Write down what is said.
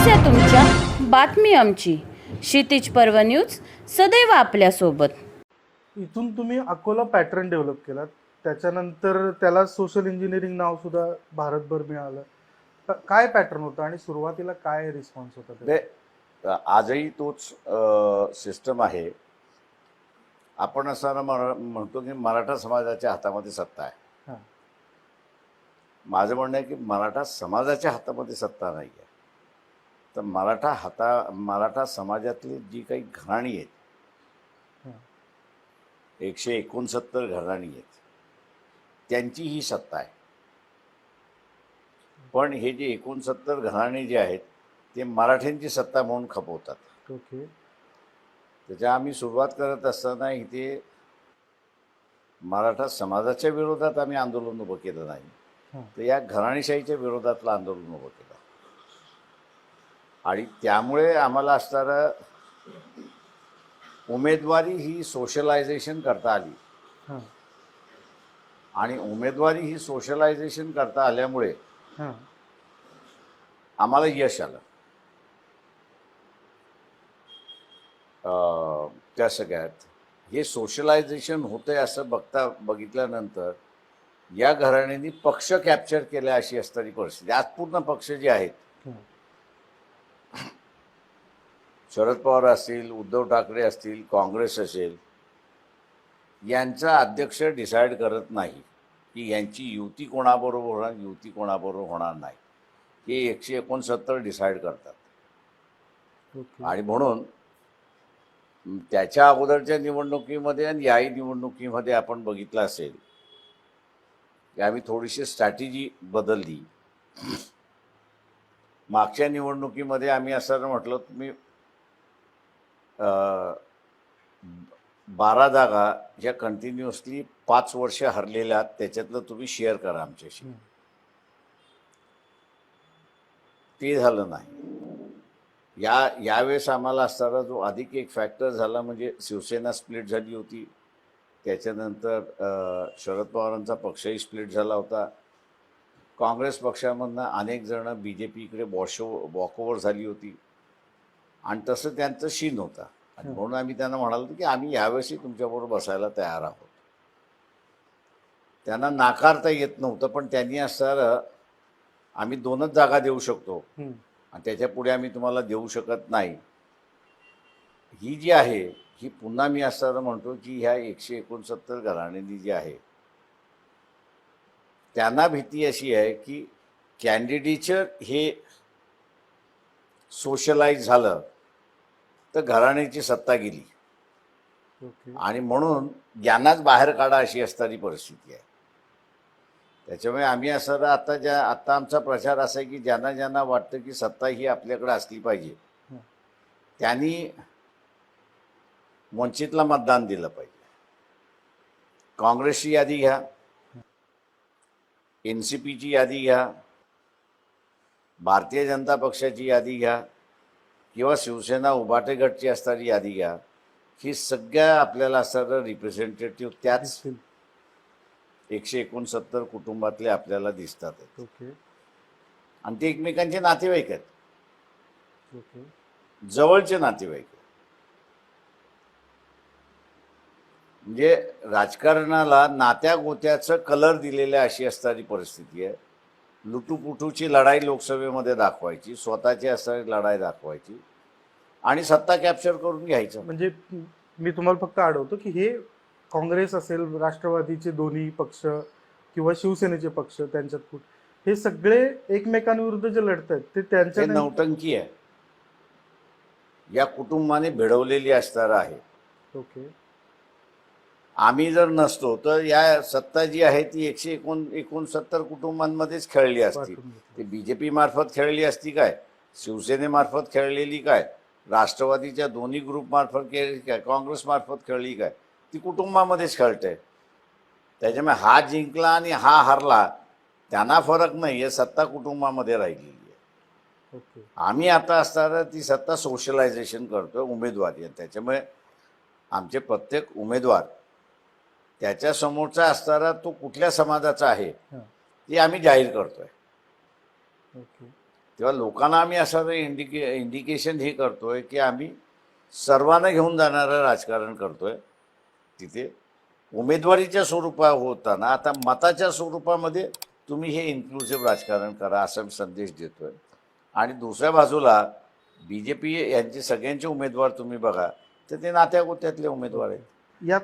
समस्या तुमच्या बातमी आमची. क्षितिज पर्व न्यूज सदैव आपल्यासोबत. इथून तुम्ही अकोला पॅटर्न डेव्हलप केला त्याच्यानंतर त्याला सोशल इंजिनिअरिंग नाव सुद्धा भारतभर मिळालं. काय पॅटर्न होतं आणि सुरुवातीला काय रिस्पॉन्स होता त्याचा? ते आजही तोच सिस्टम आहे. आपण असताना मरा- म्हणतो की मराठा समाजाच्या हातामध्ये सत्ता आहे. हां. माझं म्हणणं आहे की मराठा समाजाच्या हातामध्ये सत्ता नाही आहे तर मराठा हाता मराठा समाजातली जी काही घराणी आहेत. एकशे एकोणसत्तर घराणी आहेत त्यांची ही सत्ता आहे. पण हे जे एकोणसत्तर घराणे जे आहेत ते मराठ्यांची सत्ता म्हणून खपवतात. ओके. त्याच्या आम्ही सुरुवात करत असताना इथे मराठा समाजाच्या विरोधात आम्ही आंदोलन उभं केलं नाही. तर या घराणेशाहीच्या विरोधातलं आंदोलन उभं केलं. आणि त्यामुळे आम्हाला असणारं उमेदवारी ही सोशलायझेशन करता आली. आणि उमेदवारी ही सोशलायझेशन करता आल्यामुळे आम्हाला यश आलं. त्या सगळ्यात. हे सोशलायझेशन होतंय असं बघता बघितल्यानंतर या घराण्यांनी पक्ष कॅप्चर केला अशी असणारी परिस्थिती. आज पूर्ण पक्ष जे आहेत हां. शरद पवार असतील उद्धव ठाकरे असतील काँग्रेस असेल यांचा अध्यक्ष डिसाईड करत नाही की यांची युती कोणाबरोबर होणार युती कोणाबरोबर होणार नाही. हे एकशे एकोणसत्तर डिसाईड करतात. ओके. आणि म्हणून त्याच्या अगोदरच्या निवडणुकीमध्ये आणि याही निवडणुकीमध्ये आपण बघितलं असेल की आम्ही थोडीशी स्ट्रॅटेजी बदलली. मागच्या निवडणुकीमध्ये आम्ही असं म्हटलं तुम्ही बारा जागा ज्या कंटिन्युअसली पाच वर्ष हरलेल्या त्याच्यातलं तुम्ही शेअर करा आमच्याशी. ते झालं नाही. या यावेळेस आम्हाला असणारा जो अधिक एक फॅक्टर झाला म्हणजे शिवसेना स्प्लिट झाली होती. त्याच्यानंतर शरद पवारांचा पक्षही स्प्लिट झाला होता. काँग्रेस पक्षामधनं अनेक जणं बी जे पीकडे वॉशो वॉकओव्हर झाली होती. आणि तसं त्यांचं शीन होता आणि. म्हणून आम्ही त्यांना म्हणालो की आम्ही यावेळेसही तुमच्याबरोबर बसायला तयार आहोत त्यांना नाकारता येत नव्हतं पण त्यांनी असणारं आम्ही दोनच जागा देऊ शकतो. आणि त्याच्या पुढे आम्ही तुम्हाला देऊ शकत नाही ही जी आहे ही पुन्हा मी असं म्हणतो की ह्या एकशे एकोणसत्तर घराण्यांनी जी आहे त्यांना भीती अशी आहे की कॅन्डिडेचर हे सोशलाइज झालं तर घराण्याची सत्ता गेली. ओके. आणि म्हणून यांनाच बाहेर काढा अशी असणारी परिस्थिती आहे. त्याच्यामुळे आम्ही असं आता ज्या आता आमचा प्रचार असा आहे की ज्यांना ज्यांना वाटतं की सत्ता ही आपल्याकडे असली पाहिजे. त्यांनी वंचितला मतदान दिलं पाहिजे. काँग्रेसची यादी घ्या. एन सी पीची यादी घ्या. भारतीय जनता पक्षाची यादी घ्या किंवा शिवसेना उभाटे गटची असणारी यादी घ्या ही सगळ्या आपल्याला असणारं रिप्रेझेंटेटिव्ह त्याच. एकशे एकोणसत्तर कुटुंबातले आपल्याला दिसतात. ओके आणि ते एकमेकांचे नातेवाईक आहेत ओके जवळचे नातेवाईक आहेत. म्हणजे राजकारणाला नात्या गोत्याचं कलर दिलेल्या अशी असणारी परिस्थिती आहे लुटूपुटूची लढाई लोकसभेमध्ये दाखवायची स्वतःची असणारी लढाई दाखवायची आणि सत्ता कॅप्चर करून घ्यायचं. म्हणजे मी तुम्हाला फक्त आढळतो की हे काँग्रेस असेल राष्ट्रवादीचे दोन्ही पक्ष किंवा शिवसेनेचे पक्ष त्यांच्यात फूट हे सगळे एकमेकांविरुद्ध जे लढत आहेत ते ते त्यांच्या नौटंकी आहे. या कुटुंबाने भिडवलेली असणार आहे. ओके. आम्ही जर नसतो तर या सत्ता जी आहे ती एकशे एकोण एकोणसत्तर कुटुंबांमध्येच खेळली असती. ते बी जे पी मार्फत खेळली असती काय? शिवसेनेमार्फत खेळलेली काय? राष्ट्रवादीच्या दोन्ही ग्रुपमार्फत खेळली काय? काँग्रेसमार्फत खेळली काय? ती कुटुंबामध्येच खेळते. त्याच्यामुळे हा जिंकला आणि हा हरला त्यांना फरक नाही आहे सत्ता कुटुंबामध्ये राहिलेली आहे. ओके. आम्ही आता असताना ती सत्ता सोशलायझेशन करतोय उमेदवारी त्याच्यामुळे आमचे प्रत्येक उमेदवार त्याच्यासमोरचा असणारा तो कुठल्या समाजाचा आहे ते आम्ही जाहीर करतोय. तेव्हा लोकांना आम्ही असं इंडिके इंडिकेशन हे करतोय की आम्ही सर्वांना घेऊन जाणारं राजकारण करतोय. तिथे उमेदवारीच्या स्वरूपात होताना आता मताच्या स्वरूपामध्ये तुम्ही हे इन्क्लुसिव्ह राजकारण करा असा मी संदेश देतोय. आणि दुसऱ्या बाजूला बी जे पी यांचे सगळ्यांचे उमेदवार तुम्ही बघा तर ते नात्या गोत्यातले उमेदवार आहेत. यात